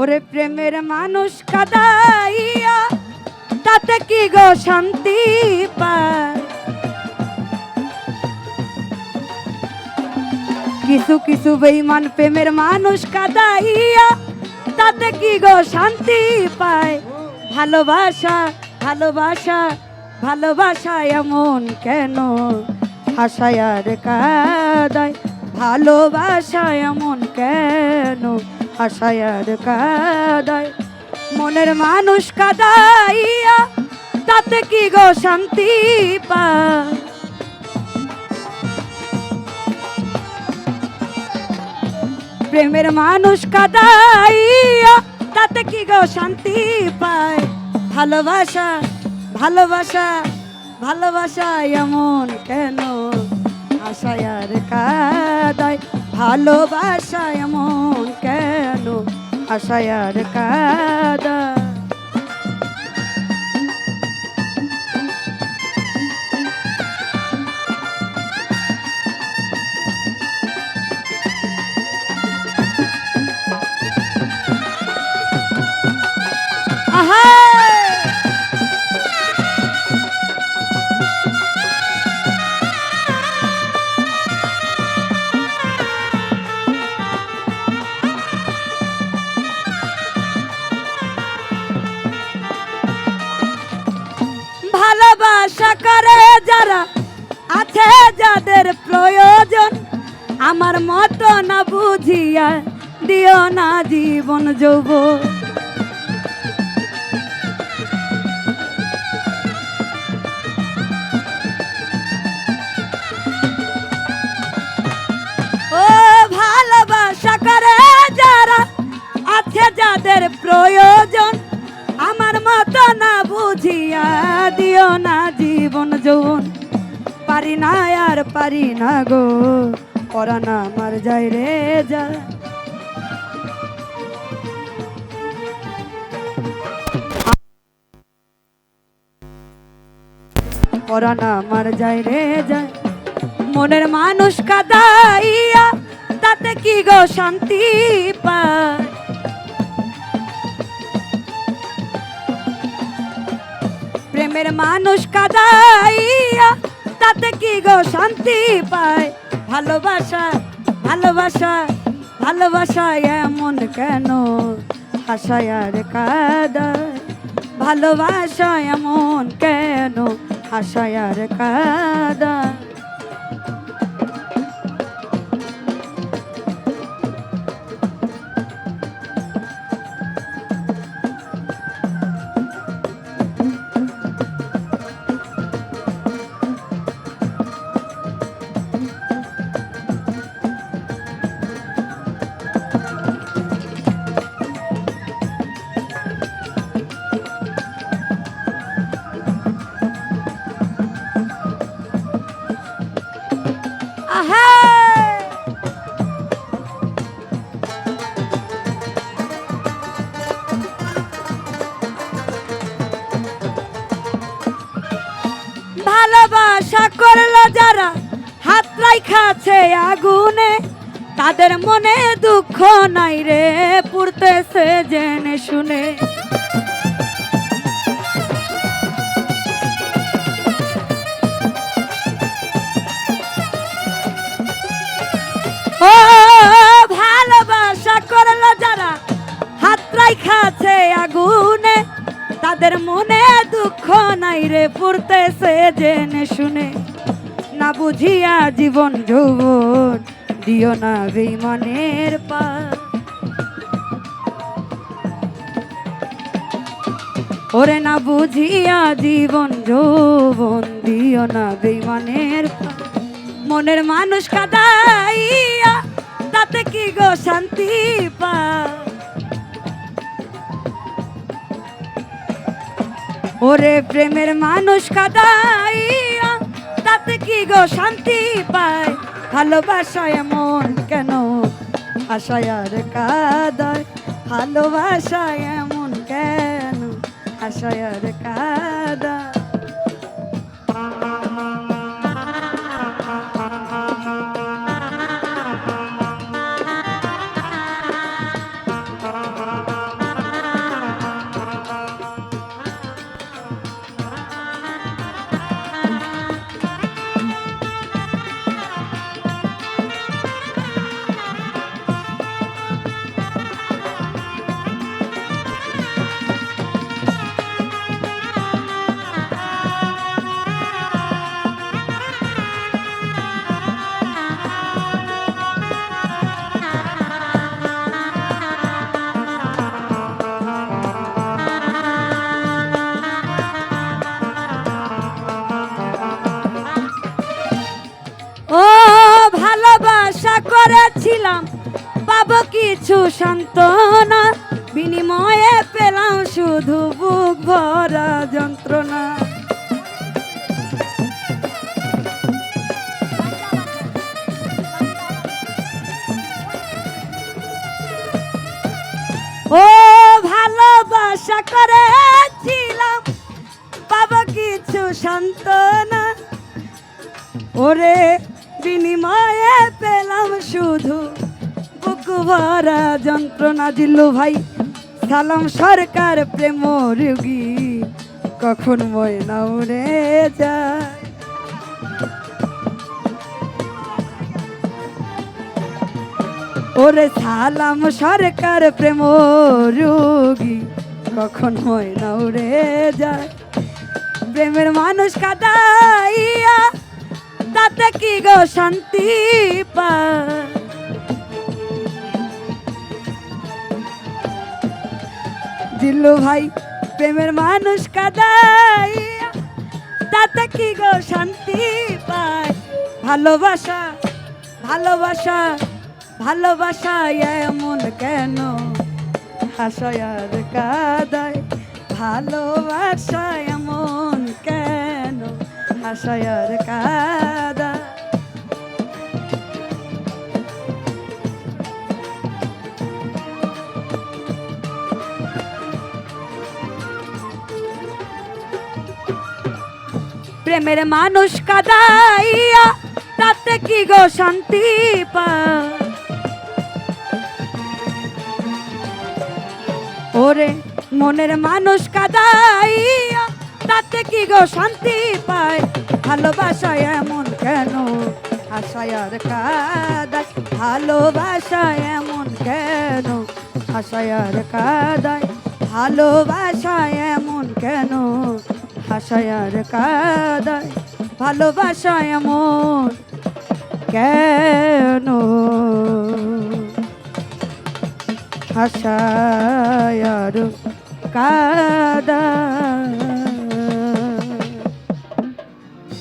ওরে প্রেমের মানুষ কাদাইয়া, তাতে কি গো শান্তি পায়? কিছু কিছু বেইমান প্রেমের মানুষ কাদাইয়া, তাতে কি গো শান্তি পায়? ভালোবাসা ভালোবাসা ভালোবাসা এমন কেন? হাসায় আর কাদায়, ভালোবাসা এমন কেন? হাসায় কাদায়, মনের মানুষ কাদাইয়া, তাতে কি গো শান্তি পায়? প্রেমের মানুষ কাদাইয়া, তাতে কি গো শান্তি পায়? ভালোবাসা ভালোবাসা ভালোবাসা এমন কেন আশায় আর কাদায় মন কেন? আশায় আর কাদায়। ভালোবাসা করে যারা আছে যাদের প্রয়োজন আমার মতো না বুঝিয়া দিও না জীবন যৌবন বুঝিয়া দিও না জীবন যৌন পারি না আর পারি না গো পরানা আমার যাই রে যা। পরানা আমার যায় রে যায় মনের মানুষ কাদাইয়া, তাতে কি গো শান্তি পায়? প্রেমের মানুষ কাদাইয়া, তাতে কি গো শান্তি পায়? ভালোবাসা ভালোবাসা ভালোবাসা এমন কেন? হাসায় আর কাদায়, ভালোবাসা এমন কেন? হাসায় আর কাদায়। ভালোবাসা করল যারা হাত রাইখাছে আগুনে। তাদের মনে দুঃখ নাই রে পুড়তেছে জেনে শুনে। মনে দুঃখ নাই রে পুড়তেছে জেনে শুনে। না বুঝিয়া জীবন যৌবন দিও না বেইমানের পা ওরে না বুঝিয়া জীবন যৌবন দিও না বেইমানের পা মনের মানুষ কাদাইয়া তাতে কি গো শান্তি পা ওরে প্রেমের মানুষ কাদাইয়া, তাতে কি গো শান্তি পায়? ভালোবাসা এমন কেন? আশায় আর কাদায়, ভালোবাসা এমন কেন? আশায় আর কাদায়। করেছিলাম। পাবো কিছু সান্ত্বনা, বিনিময়ে পেলাম শুধু বুক ভরা যন্ত্রণা। ও ভালোবাসা করেছিলাম, পাবো কিছু সান্ত্বনা। ওরে বিনিময়ে পেলাম শুধু। বুক ভরা যন্ত্রণা দিল ভাই। সালাম সরকার প্রেম রুগী। কখন ময়না উড়ে যায়। ওরে সালাম সরকার প্রেম রুগী। কখন ময়না উড়ে যায়। প্রেমের মানুষ কাদাইয়া তাতে কি গো শান্তি পায়? দিল্লু ভাই, প্রেমের মানুষ কাদাইয়া, তাতে কি গো শান্তি পায়? ভালোবাসা ভালোবাসা ভালোবাসা এমন কেন? হাসয়ার কাদায় ভালোবাসা এমন কেন? হাসয়ার কাদায় প্রেমের মানুষ কাদাইয়া, তাতে কি গো শান্তি পায়? ওরে মনের মানুষ কাদাইয়া, তাতে কি গো শান্তি পায়? ভালোবাসা এমন কেন? আশায়ার কাদায়। ভালোবাসা এমন কেন? আশায়ার কাদায়। ভালোবাসা এমন কেন? আশায়ার কাদায় ভালোবাসায় এমন কেন? হাসায়ার কাদা